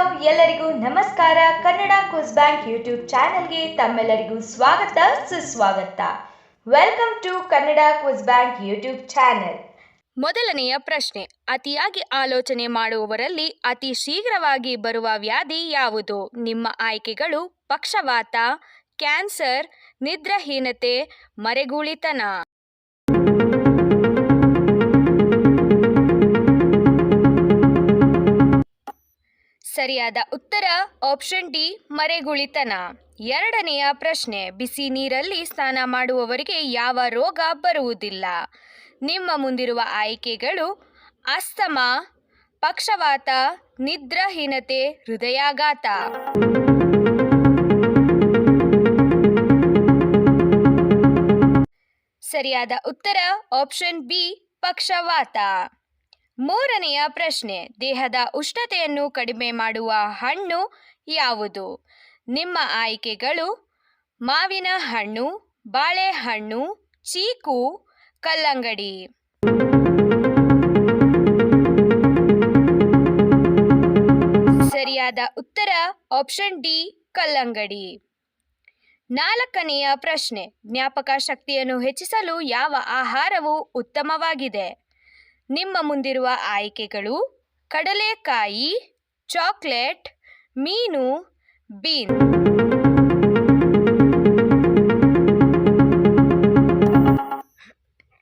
Hello, ಎಲ್ಲರಿಗೂ ನಮಸ್ಕಾರ. Kannada quiz bank YouTube ಚಾನೆಲ್ಗೆ ತಮ್ಮೆಲ್ಲರಿಗೂ ಸ್ವಾಗತ, ಸುಸ್ವಾಗತ. Welcome to Kannada quiz bank YouTube channel. ಮೊದಲನೆಯ ಪ್ರಶ್ನೆ, ಅತಿಯಾಗಿ ಆಲೋಚನೆ ಮಾಡುವವರಲ್ಲಿ ಅತಿ ಶೀಘ್ರವಾಗಿ ಬರುವ ವ್ಯಾಧಿ ಯಾವುದು? ನಿಮ್ಮ ಆಯ್ಕೆಗಳು ಪಕ್ಷವಾತ, ಕ್ಯಾನ್ಸರ್, ನಿದ್ರಾಹೀನತೆ, ಮರೆಗೂಳಿತನ. ಸರಿಯಾದ ಉತ್ತರ ಆಪ್ಷನ್ ಡಿ, ಮರೆಗುಳಿತನ. ಎರಡನೆಯ ಪ್ರಶ್ನೆ, ಬಿಸಿ ನೀರಲ್ಲಿ ಸ್ನಾನ ಮಾಡುವವರಿಗೆ ಯಾವ ರೋಗ ಬರುವುದಿಲ್ಲ? ನಿಮ್ಮ ಮುಂದಿರುವ ಆಯ್ಕೆಗಳು, ಅಸ್ತಮ, ಪಕ್ಷವಾತ, ನಿದ್ರಾಹೀನತೆ, ಹೃದಯಾಘಾತ. ಸರಿಯಾದ ಉತ್ತರ ಆಪ್ಷನ್ ಬಿ, ಪಕ್ಷವಾತ. ಮೂರನೆಯ ಪ್ರಶ್ನೆ, ದೇಹದ ಉಷ್ಣತೆಯನ್ನು ಕಡಿಮೆ ಮಾಡುವ ಹಣ್ಣು ಯಾವುದು? ನಿಮ್ಮ ಆಯ್ಕೆಗಳು, ಮಾವಿನ ಹಣ್ಣು, ಬಾಳೆಹಣ್ಣು, ಚೀಕು, ಕಲ್ಲಂಗಡಿ. ಸರಿಯಾದ ಉತ್ತರ, ಆಪ್ಷನ್ ಡಿ, ಕಲ್ಲಂಗಡಿ. ನಾಲ್ಕನೆಯ ಪ್ರಶ್ನೆ, ಜ್ಞಾಪಕ ಶಕ್ತಿಯನ್ನು ಹೆಚ್ಚಿಸಲು ಯಾವ ಆಹಾರವು ಉತ್ತಮವಾಗಿದೆ? ನಿಮ್ಮ ಮುಂದಿರುವ ಆಯ್ಕೆಗಳು ಕಡಲೆಕಾಯಿ, ಚಾಕ್ಲೇಟ್, ಮೀನು, ಬೀನ್.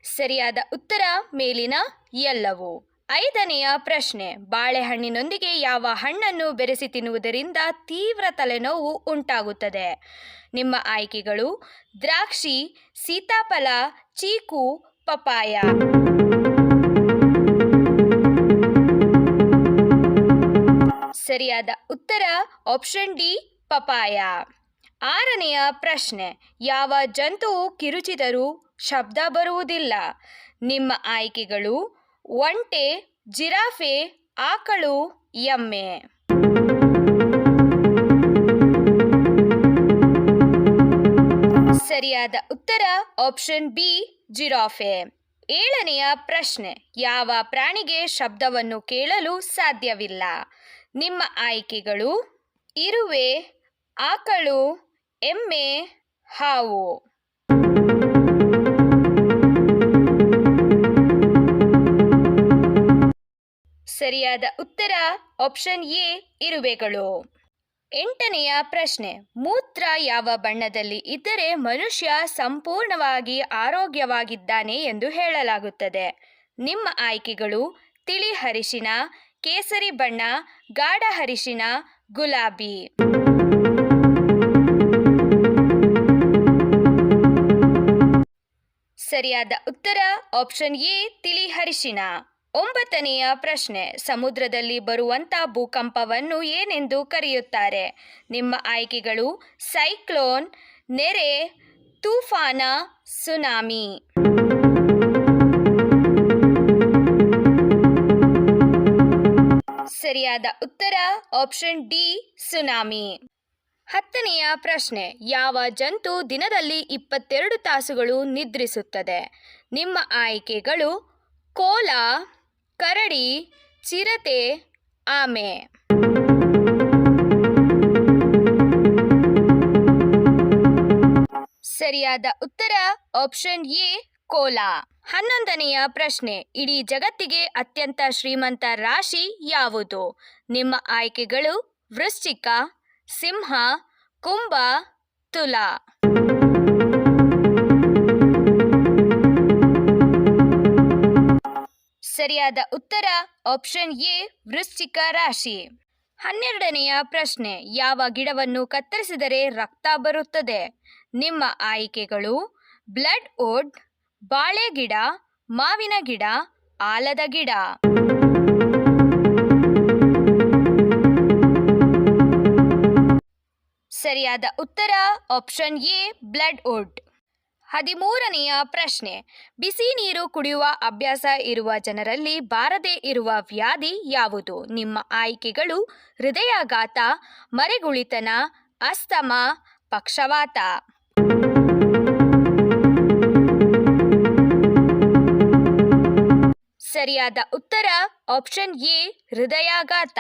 ಸರಿಯಾದ ಉತ್ತರ ಮೇಲಿನ ಎಲ್ಲವು. ಐದನೆಯ ಪ್ರಶ್ನೆ, ಬಾಳೆಹಣ್ಣಿನೊಂದಿಗೆ ಯಾವ ಹಣ್ಣನ್ನು ಬೆರೆಸಿ ತಿನ್ನುವುದರಿಂದ ತೀವ್ರ ತಲೆನೋವು ಉಂಟಾಗುತ್ತದೆ? ನಿಮ್ಮ ಆಯ್ಕೆಗಳು ದ್ರಾಕ್ಷಿ, ಸೀತಾಫಲ, ಚೀಕು ಪಪಾಯ ಆಪ್ಷನ್ ಡಿ ಪಪಾಯ ಆರನೆಯ ಪ್ರಶ್ನೆ, ಯಾವ ಜಂತುವು ಕಿರುಚಿದರೂ ಶಬ್ದ ಬರುವುದಿಲ್ಲ. ನಿಮ್ಮ ಆಯ್ಕೆಗಳು ಒಂಟೆ, ಜಿರಾಫೆ, ಆಕಳು, ಎಮ್ಮೆ. ಸರಿಯಾದ ಉತ್ತರ ಆಪ್ಷನ್ ಬಿ ಜಿರಾಫೆ. ಏಳನೆಯ ಪ್ರಶ್ನೆ, ಯಾವ ಪ್ರಾಣಿಗೆ ಶಬ್ದವನ್ನು ಕೇಳಲು ಸಾಧ್ಯವಿಲ್ಲ. ನಿಮ್ಮ ಆಯ್ಕೆಗಳು ಇರುವೆ, ಆಕಳು, ಎಮ್ಮೆ, ಹಾವು. ಸರಿಯಾದ ಉತ್ತರ ಆಪ್ಷನ್ ಎ, ಇರುವೆಗಳು. ಎಂಟನೆಯ ಪ್ರಶ್ನೆ, ಮೂತ್ರ ಯಾವ ಬಣ್ಣದಲ್ಲಿ ಇದ್ದರೆ ಮನುಷ್ಯ ಸಂಪೂರ್ಣವಾಗಿ ಆರೋಗ್ಯವಾಗಿದ್ದಾನೆ ಎಂದು ಹೇಳಲಾಗುತ್ತದೆ. ನಿಮ್ಮ ಆಯ್ಕೆಗಳು, ತಿಳಿ ಹರಿಶಿನ ಕೇಸರಿ ಬಣ್ಣ, ಗಾಢ ಹರಿಶಿನ ಗುಲಾಬಿ. ಸರಿಯಾದ ಉತ್ತರ, ಆಪ್ಷನ್ ಎ, ತಿಳಿ ಹರಿಶಿನ ಒಂಬತ್ತನೆಯ ಪ್ರಶ್ನೆ, ಸಮುದ್ರದಲ್ಲಿ ಬರುವಂತ ಭೂಕಂಪವನ್ನು ಏನೆಂದು ಕರೆಯುತ್ತಾರೆ? ನಿಮ್ಮ ಆಯ್ಕೆಗಳು, ಸೈಕ್ಲೋನ್, ನೆರೆ, ತೂಫಾನ, ಸುನಾಮಿ. ಸರಿಯಾದ ಉತ್ತರ ಆಪ್ಷನ್ ಡಿ ಸುನಾಮಿ ಹತ್ತನೆಯ ಪ್ರಶ್ನೆ, ಯಾವ ಜಂತು ದಿನದಲ್ಲಿ ಇಪ್ಪತ್ತೆರಡು ತಾಸುಗಳು ನಿದ್ರಿಸುತ್ತದೆ? ನಿಮ್ಮ ಆಯ್ಕೆಗಳು ಕೋಲ, ಕರಡಿ, ಚಿರತೆ, ಆಮೆ. ಸರಿಯಾದ ಉತ್ತರ ಆಪ್ಷನ್ ಎ ಕೋಲ. ಹನ್ನೊಂದನೆಯ ಪ್ರಶ್ನೆ. ಇಡೀ ಜಗತ್ತಿಗೆ ಅತ್ಯಂತ ಶ್ರೀಮಂತ ರಾಶಿ ಯಾವುದು? ನಿಮ್ಮ ಆಯ್ಕೆಗಳು ವೃಶ್ಚಿಕ, ಸಿಂಹ, ಕುಂಭ, ತುಲಾ. ಸರಿಯಾದ ಉತ್ತರ ಆಪ್ಷನ್ ಎ, ವೃಶ್ಚಿಕ ರಾಶಿ. ಹನ್ನೆರಡನೆಯ ಪ್ರಶ್ನೆ. ಯಾವ ಗಿಡವನ್ನು ಕತ್ತರಿಸಿದರೆ ರಕ್ತ ಬರುತ್ತದೆ? ನಿಮ್ಮ ಆಯ್ಕೆಗಳು ಬ್ಲಡ್ ಓಡ್ ಬಾಳೆ ಗಿಡ, ಮಾವಿನ ಗಿಡ, ಆಲದ ಗಿಡ. ಸರಿಯಾದ ಉತ್ತರ ಆಪ್ಷನ್ ಎ ಬ್ಲಡ್ ವುಡ್ ಹದಿಮೂರನೆಯ ಪ್ರಶ್ನೆ, ಬಿಸಿ ನೀರು ಕುಡಿಯುವ ಅಭ್ಯಾಸ ಇರುವ ಜನರಲ್ಲಿ ಬಾರದೇ ಇರುವ ವ್ಯಾಧಿ ಯಾವುದು? ನಿಮ್ಮ ಆಯ್ಕೆಗಳು ಹೃದಯಾಘಾತ, ಮರೆಗುಳಿತನ, ಅಸ್ತಮ, ಪಕ್ಷವಾತ. ಸರಿಯಾದ ಉತ್ತರ ಆಪ್ಷನ್ ಎ, ಹೃದಯಾಘಾತ.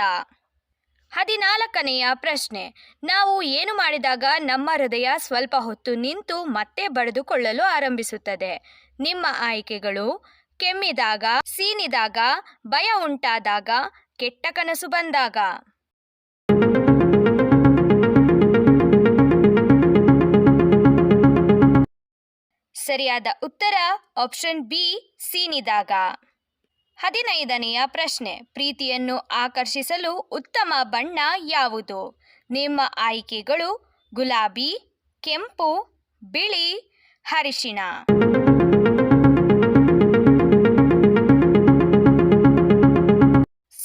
ಹದಿನಾಲ್ಕನೆಯ ಪ್ರಶ್ನೆ. ನಾವು ಏನು ಮಾಡಿದಾಗ ನಮ್ಮ ಹೃದಯ ಸ್ವಲ್ಪ ಹೊತ್ತು ನಿಂತು ಮತ್ತೆ ಬಡಿದುಕೊಳ್ಳಲು ಆರಂಭಿಸುತ್ತದೆ? ನಿಮ್ಮ ಆಯ್ಕೆಗಳು, ಕೆಮ್ಮಿದಾಗ, ಸೀನಿದಾಗ, ಭಯ ಉಂಟಾದಾಗ, ಕೆಟ್ಟ ಕನಸು ಬಂದಾಗ. ಸರಿಯಾದ ಉತ್ತರ ಆಪ್ಷನ್ ಬಿ, ಸೀನಿದಾಗ. ಹದಿನೈದನೆಯ ಪ್ರಶ್ನೆ. ಪ್ರೀತಿಯನ್ನು ಆಕರ್ಷಿಸಲು ಉತ್ತಮ ಬಣ್ಣ ಯಾವುದು? ನಿಮ್ಮ ಆಯ್ಕೆಗಳು ಗುಲಾಬಿ, ಕೆಂಪು, ಬಿಳಿ ಹರಿಶಿಣ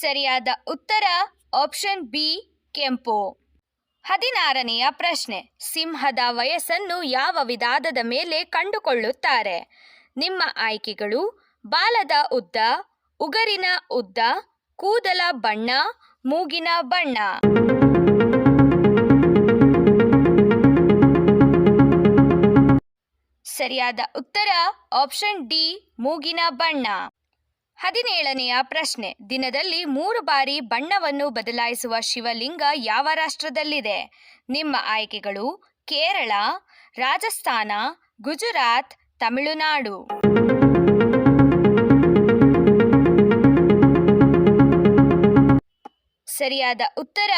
ಸರಿಯಾದ ಉತ್ತರ ಆಪ್ಷನ್ ಬಿ, ಕೆಂಪು. ಹದಿನಾರನೆಯ ಪ್ರಶ್ನೆ. ಸಿಂಹದ ವಯಸ್ಸನ್ನು ಯಾವ ವಿಧಾನದ ಮೇಲೆ ಕಂಡುಕೊಳ್ಳುತ್ತಾರೆ? ನಿಮ್ಮ ಆಯ್ಕೆಗಳು ಬಾಲದ ಉದ್ದ ಉಗರಿನ ಉದ್ದ, ಕೂದಲ ಬಣ್ಣ, ಮೂಗಿನ ಬಣ್ಣ. ಸರಿಯಾದ ಉತ್ತರ ಆಪ್ಷನ್ ಡಿ, ಮೂಗಿನ ಬಣ್ಣ. ಹದಿನೇಳನೆಯ ಪ್ರಶ್ನೆ. ದಿನದಲ್ಲಿ ಮೂರು ಬಾರಿ ಬಣ್ಣವನ್ನು ಬದಲಾಯಿಸುವ ಶಿವಲಿಂಗ ಯಾವ ರಾಷ್ಟ್ರದಲ್ಲಿದೆ? ನಿಮ್ಮ ಆಯ್ಕೆಗಳು ಕೇರಳ, ರಾಜಸ್ಥಾನ, ಗುಜರಾತ್, ತಮಿಳುನಾಡು. ಸರಿಯಾದ ಉತ್ತರ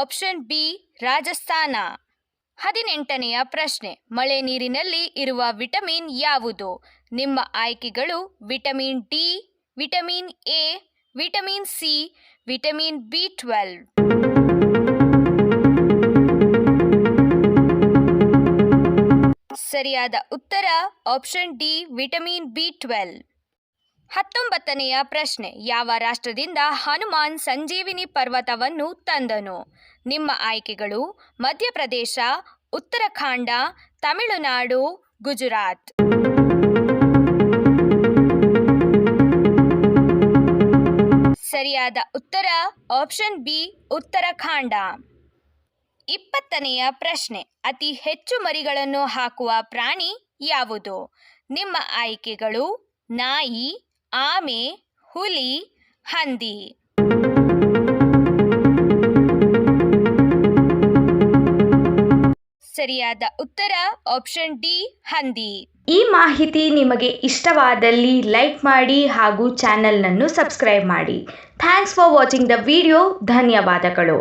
ಆಪ್ಷನ್ ಬಿ, ರಾಜಸ್ಥಾನ. ಹದಿನೆಂಟನೆಯ ಪ್ರಶ್ನೆ, ಮಳೆ ನೀರಿನಲ್ಲಿ ಇರುವ ವಿಟಮಿನ್ ಯಾವುದು? ನಿಮ್ಮ ಆಯ್ಕೆಗಳು vitamin D, vitamin A, vitamin C, vitamin B twelve ಸರಿಯಾದ ಉತ್ತರ option D, vitamin B twelve ಹತ್ತೊಂಬತ್ತನೆಯ ಪ್ರಶ್ನೆ. ಯಾವ ರಾಷ್ಟ್ರದಿಂದ ಹನುಮಾನ್ ಸಂಜೀವಿನಿ ಪರ್ವತವನ್ನು ತಂದನು? ನಿಮ್ಮ ಆಯ್ಕೆಗಳು ಮಧ್ಯಪ್ರದೇಶ, ಉತ್ತರಾಖಂಡ, ತಮಿಳುನಾಡು, ಗುಜರಾತ್. ಸರಿಯಾದ ಉತ್ತರ ಆಪ್ಷನ್ ಬಿ, ಉತ್ತರಾಖಂಡ. ಇಪ್ಪತ್ತನೆಯ ಪ್ರಶ್ನೆ. ಅತಿ ಹೆಚ್ಚು ಮರಿಗಳನ್ನು ಹಾಕುವ ಪ್ರಾಣಿ ಯಾವುದು? ನಿಮ್ಮ ಆಯ್ಕೆಗಳು ನಾಯಿ ಆಮೆ ಹುಲಿ ಹಂದಿ. ಸರಿಯಾದ ಉತ್ತರ ಆಪ್ಷನ್ ಡಿ, ಹಂದಿ. ಈ ಮಾಹಿತಿ ನಿಮಗೆ ಇಷ್ಟವಾದಲ್ಲಿ ಲೈಕ್ ಮಾಡಿ ಹಾಗೂ ಚಾನೆಲ್ನನ್ನು ಸಬ್ಸ್ಕ್ರೈಬ್ ಮಾಡಿ. Thanks for watching the video. ಧನ್ಯವಾದಗಳು.